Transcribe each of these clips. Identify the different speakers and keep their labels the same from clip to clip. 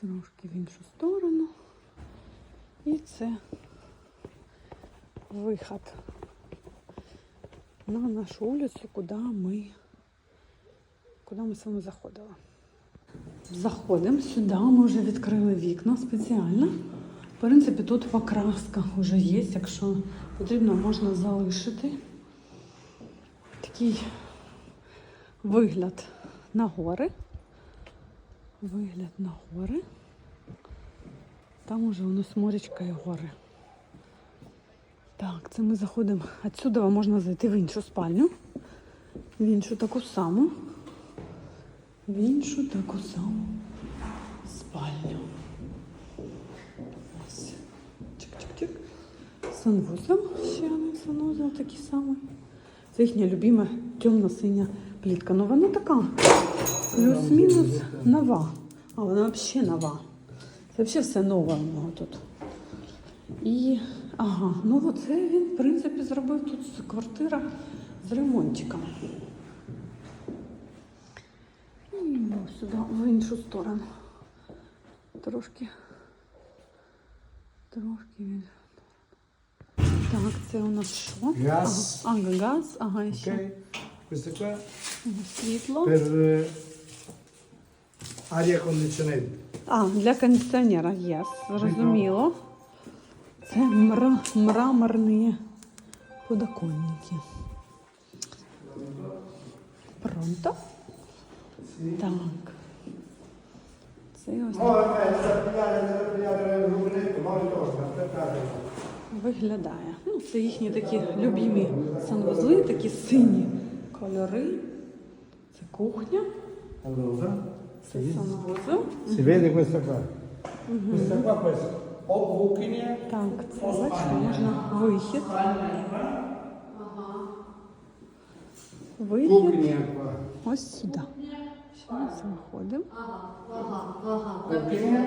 Speaker 1: Трошки в іншу сторону. І це виход на нашу вулицю, куди ми, куди ми з вами заходили. Заходимо сюди, ми вже відкрили вікна спеціально. В принципі, тут покраска вже є, якщо потрібно, можна залишити. Такий вигляд на гори. Вигляд на гори. Там уже воно сморічка і гори. Так, це ми заходимо. Отсюди можна зайти в іншу спальню. В іншу таку саму. В іншу таку саму спальню. Ось. Чик-чик-чик. Санвузол. Ще один санвузол такий самий. Це їхня любима темно-синя плітка. Ну вона така. Плюс-мінус нова. А вона взагалі нова. Це взагалі все нове у нього тут. І ага, ну оце він, в принципі, зробив тут квартира з ремонтиком. І ну, сюди, в іншу сторону. Трошки. Трошки він. Так, це у нас що?
Speaker 2: Газ.
Speaker 1: Ага, ага, газ, ага, і ще
Speaker 2: qua
Speaker 1: Ага, світло.
Speaker 2: per aria condizionata.
Speaker 1: А, для кондиціонера є, зрозуміло. Це мра, мраморні подоконники. Пронто? Так. Це ось виглядає. Ну, це їхні такі любимі санвузли, такі сині кольори. Це кухня,
Speaker 2: Allora,
Speaker 1: це
Speaker 2: sì.
Speaker 1: санвузол.
Speaker 2: si vede questa qua. Questa qua può essere o cucina
Speaker 1: Так, це бачите, можна вихід. Вихід
Speaker 2: qua.
Speaker 1: ось сюди. Зараз виходимо.
Speaker 2: Cucina.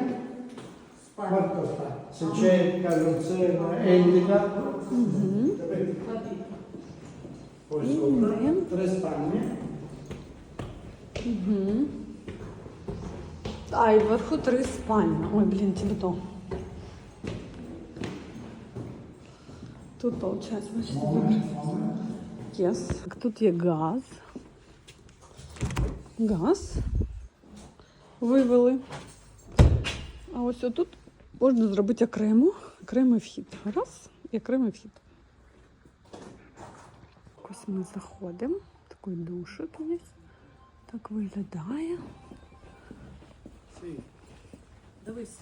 Speaker 2: Quanto sta? Se c'è carrozzella elica, capito? Poi
Speaker 1: Mm,
Speaker 2: sopra tre spagne.
Speaker 1: Угу. А, і вверху три спальні. Ой, блін, тебе то. Тут, виходить, бачите, Yes. Так, Тут є газ. Газ. Вивели. А ось отут можна зробити окремо, окремий вхід. Раз і окремий вхід. Ось ми заходимо. Такий душик є. Так виглядає.
Speaker 3: Дивись,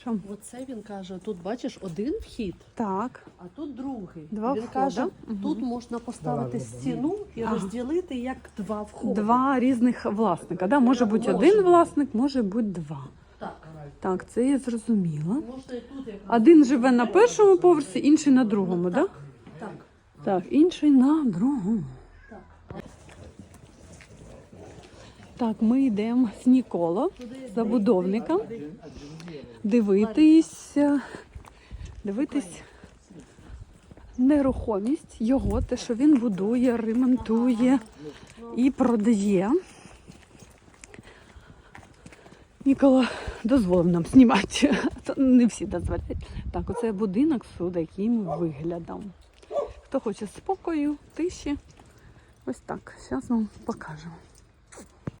Speaker 1: Що?
Speaker 3: оце він каже, тут бачиш один вхід,
Speaker 1: Так.
Speaker 3: а тут другий.
Speaker 1: Два
Speaker 3: він
Speaker 1: входа.
Speaker 3: каже, тут можна поставити
Speaker 2: Давай,
Speaker 3: стіну і
Speaker 1: Ага.
Speaker 3: розділити як два входи.
Speaker 1: Два різних власника. Да? Може бути
Speaker 3: Може.
Speaker 1: один власник, може бути два.
Speaker 3: Так.
Speaker 1: Так, це я зрозуміла.
Speaker 3: Можна і тут як
Speaker 1: Один живе на першому поверсі, інший на другому, так?
Speaker 3: Так.
Speaker 1: Так, інший на другому. Так, ми йдемо з Нікола, забудовником, дивитися, дивитись нерухомість його, те, що він будує, ремонтує і продає. Нікола дозволив нам знімати. Не всі дозволяють. Так, оце будинок з таким виглядом. Хто хоче спокою, тиші, ось так. Зараз вам покажемо.